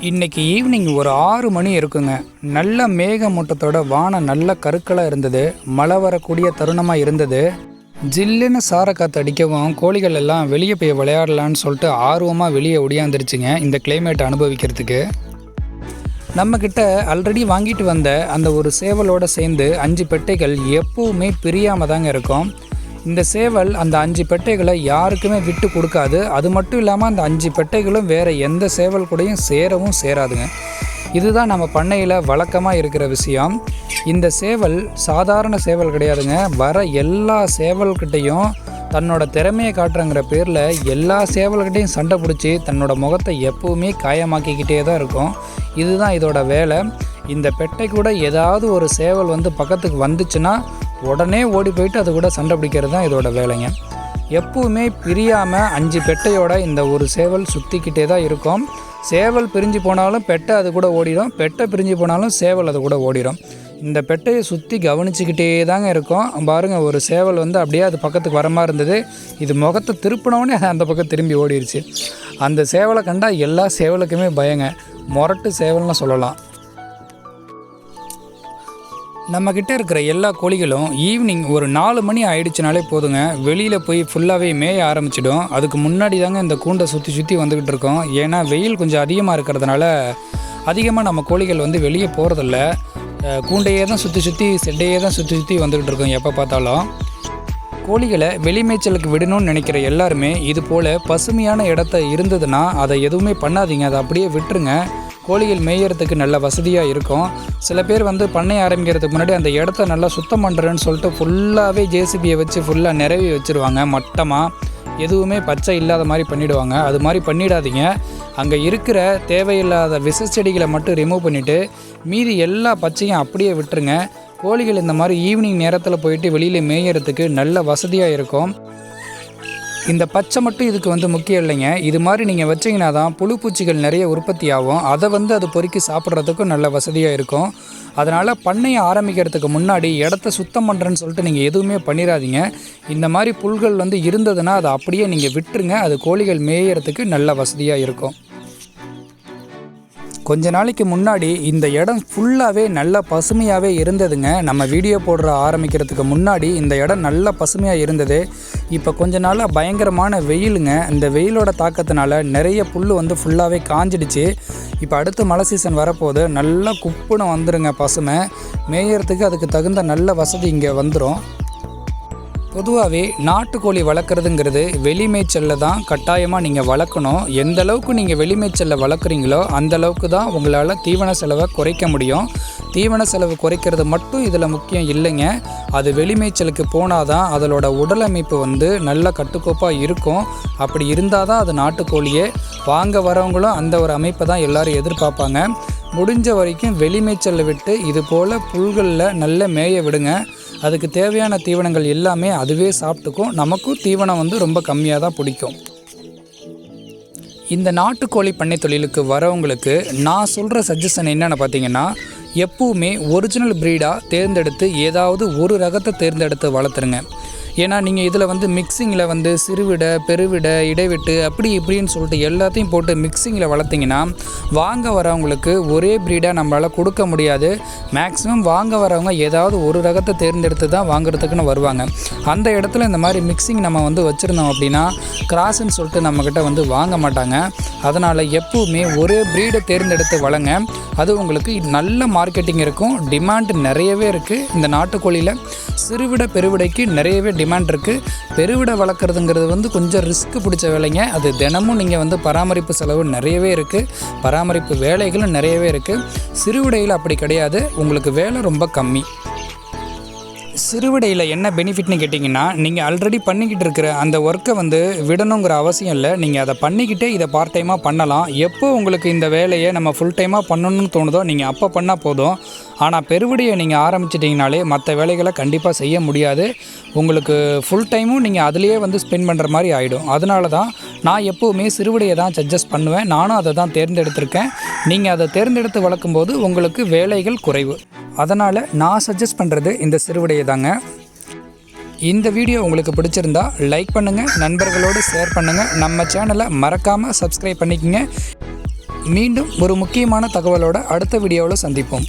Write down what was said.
இன்னைக்கு ஈவினிங் ஒரு ஆறு மணி இருக்குங்க. நல்ல மேகமூட்டத்தோட வானம் நல்ல கருக்களாக இருந்தது. மழை வரக்கூடிய தருணமாக இருந்தது. ஜில்லுன்னு சார காற்று அடிக்கவும் கோழிகள் எல்லாம் வெளியே போய் விளையாடலான்னு சொல்லிட்டு ஆர்வமாக வெளியே ஒடியாந்துருச்சுங்க இந்த கிளைமேட் அனுபவிக்கிறதுக்கு. நம்மக்கிட்ட ஆல்ரெடி வாங்கிட்டு வந்த அந்த ஒரு சேவலோட சேர்ந்து அஞ்சு பெட்டைகள் எப்பவுமே பிரியாமல் தாங்க இருக்கும். இந்த சேவல் அந்த அஞ்சு பெட்டைகளை யாருக்குமே விட்டு கொடுக்காது. அது மட்டும் இல்லாமல் அந்த அஞ்சு பெட்டைகளும் வேறு எந்த சேவல் கூடயும் சேரவும் சேராதுங்க. இதுதான் நம்ம பண்ணையில் வழக்கமாக இருக்கிற விஷயம். இந்த சேவல் சாதாரண சேவல் கிடையாதுங்க. வர எல்லா சேவல்கிட்டையும் தன்னோட திறமையை காட்டுறங்கிற பேரில் எல்லா சேவல்கிட்டையும் சண்டை பிடிச்சி தன்னோட முகத்தை எப்பவுமே காயமாக்கிக்கிட்டே தான் இருக்கும். இதுதான் இதோட வேலை. இந்த பெட்டை கூட ஏதாவது ஒரு சேவல் வந்து பக்கத்துக்கு வந்துச்சுன்னா உடனே ஓடி போயிட்டு அது கூட சண்டை பிடிக்கிறது தான் இதோட வேலைங்க. எப்பவுமே பிரியாமல் அஞ்சு பெட்டையோட இந்த ஒரு சேவல் சுற்றிக்கிட்டே தான் இருக்கும். சேவல் பிரிஞ்சு போனாலும் பெட்டை அது கூட ஓடிடும். பெட்டை பிரிஞ்சு போனாலும் சேவல் அது கூட ஓடிடும். இந்த பெட்டையை சுற்றி கவனிச்சுக்கிட்டே தாங்க இருக்கும். பாருங்கள் ஒரு சேவல் வந்து அப்படியே அது பக்கத்துக்கு வர மாதிரி இருந்தது. இது முகத்தை திருப்பினோடனே அந்த பக்கம் திரும்பி ஓடிடுச்சு அந்த சேவலை கண்டால் எல்லா சேவலுக்குமே பயங்க. முரட்டு சேவல்னு சொல்லலாம். நம்மக்கிட்ட இருக்கிற எல்லா கோழிகளும் ஈவினிங் ஒரு நாலு மணி ஆயிடுச்சுனாலே போதுங்க. வெளியில் போய் ஃபுல்லாகவே மேய ஆரம்பிச்சிடும். அதுக்கு முன்னாடி தாங்க இந்த கூண்டை சுற்றி சுற்றி வந்துக்கிட்டு இருக்கோம். ஏன்னா வெயில் கொஞ்சம் அதிகமாக இருக்கிறதுனால அதிகமாக நம்ம கோழிகள் வந்து வெளியே போகிறதில்ல கூண்டையே தான் சுற்றி சுற்றி செட்டையே தான் சுற்றி சுற்றி வந்துக்கிட்டு இருக்கோம் எப்போ பார்த்தாலும். கோழிகளை வெளிமேய்ச்சலுக்கு விடணும்னு நினைக்கிற எல்லாருமே இது போல் பசுமையான இடத்த இருந்ததுன்னா அதை எதுவுமே பண்ணாதீங்க. அதை அப்படியே விட்டுருங்க. கோழிகள் மேயறதுக்கு நல்ல வசதியாக இருக்கும். சில பேர் வந்து பண்ணை ஆரம்பிக்கிறதுக்கு முன்னாடி அந்த இடத்த நல்லா சுத்தம் பண்ணுறேன்னு சொல்லிட்டு ஃபுல்லாகவே ஜேசிபியை வச்சு ஃபுல்லாக நிறவி வச்சுருவாங்க. மட்டமாக எதுவுமே பச்சை இல்லாத மாதிரி பண்ணிவிடுவாங்க அது மாதிரி பண்ணிடாதீங்க. அங்கே இருக்கிற தேவையில்லாத விஷ செடிகளை மட்டும் ரிமூவ் பண்ணிவிட்டு மீதி எல்லா பச்சையும் அப்படியே விட்டுருங்க. கோழிகள் இந்த மாதிரி ஈவினிங் நேரத்தில் போயிட்டு வெளியில் மேயறதுக்கு நல்ல வசதியாக இருக்கும். இந்த பச்சை மட்டும் இதுக்கு வந்து முக்கியம் இல்லைங்க. இது மாதிரி நீங்கள் வச்சிங்கன்னா தான் புழு பூச்சிகள் நிறைய உற்பத்தி ஆகும். அதை வந்து அது பொறுக்கி சாப்பிட்றதுக்கும் நல்ல வசதியாக இருக்கும். அதனால் பண்ணையை ஆரம்பிக்கிறதுக்கு முன்னாடி இடத்த சுத்தம் பண்ணுறேன்னு சொல்லிட்டு நீங்கள் எதுவுமே பண்ணிடாதீங்க இந்த மாதிரி புல்கள் வந்து இருந்ததுன்னா அதை அப்படியே நீங்கள் விட்டுருங்க. அது கோழிகள் மேயறதுக்கு நல்ல வசதியாக இருக்கும். கொஞ்ச நாளைக்கு முன்னாடி இந்த இடம் ஃபுல்லாகவே நல்ல பசுமையாகவே இருந்ததுங்க. நம்ம வீடியோ போடுற ஆரம்பிக்கிறதுக்கு முன்னாடி இந்த இடம் நல்ல பசுமையாக இருந்தது. இப்போ கொஞ்ச நாளாக பயங்கரமான வெயிலுங்க. இந்த வெயிலோட தாக்கத்தினால நிறைய புல் வந்து ஃபுல்லாகவே காஞ்சிடுச்சு. இப்போ அடுத்து மழை சீசன் வரப்போகுது. நல்லா குப்புன்னு வந்துருங்க பசுமை. மேயறதுக்கு அதுக்கு தகுந்த நல்ல வசதி இங்கே வந்துடும் பொதுவாகவே நாட்டுக்கோழி வளர்க்குறதுங்கிறது வெளிமேய்ச்சலில் தான் கட்டாயமாக நீங்கள் வளர்க்கணும். எந்த அளவுக்கு நீங்கள் வெளிமேய்ச்சலில் வளர்க்குறீங்களோ அந்த அளவுக்கு தான் உங்களால் தீவன செலவை குறைக்க முடியும். தீவன செலவு குறைக்கிறது மட்டும் இதில் முக்கியம் இல்லைங்க. அது வெளிமேய்ச்சலுக்கு போனால் தான் அதனோட உடல் அமைப்பு வந்து நல்ல கட்டுக்கோப்பாக இருக்கும். அப்படி இருந்தால் தான் அது நாட்டுக்கோழியே. வாங்க வரவங்களும் அந்த ஒரு அமைப்பை தான் எல்லோரும் எதிர்பார்ப்பாங்க. முடிஞ்ச வரைக்கும் வெளிமேய்ச்சலில் விட்டு இது போல் புல்களில் நல்ல மேய விடுங்க. அதுக்கு தேவையான தீவனங்கள் எல்லாமே அதுவே சாப்பிட்டுக்கும். நமக்கும் தீவனம் வந்து ரொம்ப கம்மியாக தான் பிடிக்கும். இந்த நாட்டுக்கோழி பண்ணை தொழிலுக்கு வரவங்களுக்கு நான் சொல்கிற சஜஷன் என்னென்னு பார்த்தீங்கன்னா எப்பவுமே ஒரிஜினல் ப்ரீடாக தேர்ந்தெடுத்து ஏதாவது ஒரு ரகத்தை தேர்ந்தெடுத்து வளர்த்துருங்க. ஏன்னா நீங்கள் இதில் வந்து மிக்சிங்கில் வந்து சிறுவிடை பெருவிடை இடைவிட்டு அப்படி இப்படின்னு சொல்லிட்டு எல்லாத்தையும் போட்டு மிக்சிங்கில் வளர்த்திங்கன்னா வாங்க வரவங்களுக்கு ஒரே ப்ரீடாக நம்மளால் கொடுக்க முடியாது. மேக்ஸிமம் வாங்க வரவங்க ஏதாவது ஒரு ரகத்தை தேர்ந்தெடுத்து தான் வாங்குறதுக்குன்னு வருவாங்க. அந்த இடத்துல இந்த மாதிரி மிக்சிங் நம்ம வந்து வச்சுருந்தோம் அப்படின்னா கிராஸ்ன்னு சொல்லிட்டு நம்மக்கிட்ட வந்து வாங்க மாட்டாங்க. அதனால் எப்பவுமே ஒரே ப்ரீடை தேர்ந்தெடுத்து வளங்க. அது உங்களுக்கு நல்ல மார்க்கெட்டிங் இருக்கும். டிமாண்ட் நிறையவே இருக்குது இந்த நாட்டுக்கோழியில். சிறுவிட பெருவிடைக்கு நிறையவே டிமாண்ட் இருக்குது பெருவிடை வளர்க்குறதுங்கிறது வந்து கொஞ்சம் ரிஸ்க் பிடிச்ச வேலைங்க. அது தினமும் நீங்கள் வந்து பராமரிப்பு செலவு நிறையவே இருக்குது பராமரிப்பு வேலைகளும் நிறையவே இருக்குது சிறுவிடையில் அப்படி கிடையாது. உங்களுக்கு வேலை ரொம்ப கம்மி. சிறுவிடையில் என்ன பெனிஃபிட்னு கேட்டிங்கன்னா நீங்கள் ஆல்ரெடி பண்ணிக்கிட்டு இருக்கிற அந்த ஒர்க்கை வந்து விடணுங்கிற அவசியம் இல்லை. நீங்கள் அதை பண்ணிக்கிட்டே இதை பார்ட் டைமாக பண்ணலாம். எப்போ உங்களுக்கு இந்த வேலையை நம்ம ஃபுல் டைமாக பண்ணணும்னு தோணுதோ நீங்கள் அப்போ பண்ணால் போதும். ஆனால் பெருவிடையை நீங்கள் ஆரம்பிச்சிட்டிங்கனாலே மற்ற வேலைகளை கண்டிப்பாக செய்ய முடியாது. உங்களுக்கு ஃபுல் டைமும் நீங்கள் அதுலேயே வந்து ஸ்பெண்ட் பண்ணுற மாதிரி ஆகிடும் அதனால தான் நான் எப்போவுமே சிறுவிடையை தான் சஜஸ்ட் பண்ணுவேன். நானும் அதை தான் தேர்ந்தெடுத்திருக்கேன். நீங்கள் அதை தேர்ந்தெடுத்து வளர்க்கும்போது உங்களுக்கு வேலைகள் குறைவு. அதனால் நான் சஜஸ்ட் பண்ணுறது இந்த சிறுவிடையை தாங்க இந்த வீடியோ உங்களுக்கு பிடிச்சிருந்தா லைக் பண்ணுங்கள் நண்பர்களோடு ஷேர் பண்ணுங்கள் நம்ம சேனலை மறக்காமல் சப்ஸ்கிரைப் பண்ணிக்கோங்க. மீண்டும் ஒரு முக்கியமான தகவலோட அடுத்த வீடியோவில் சந்திப்போம்.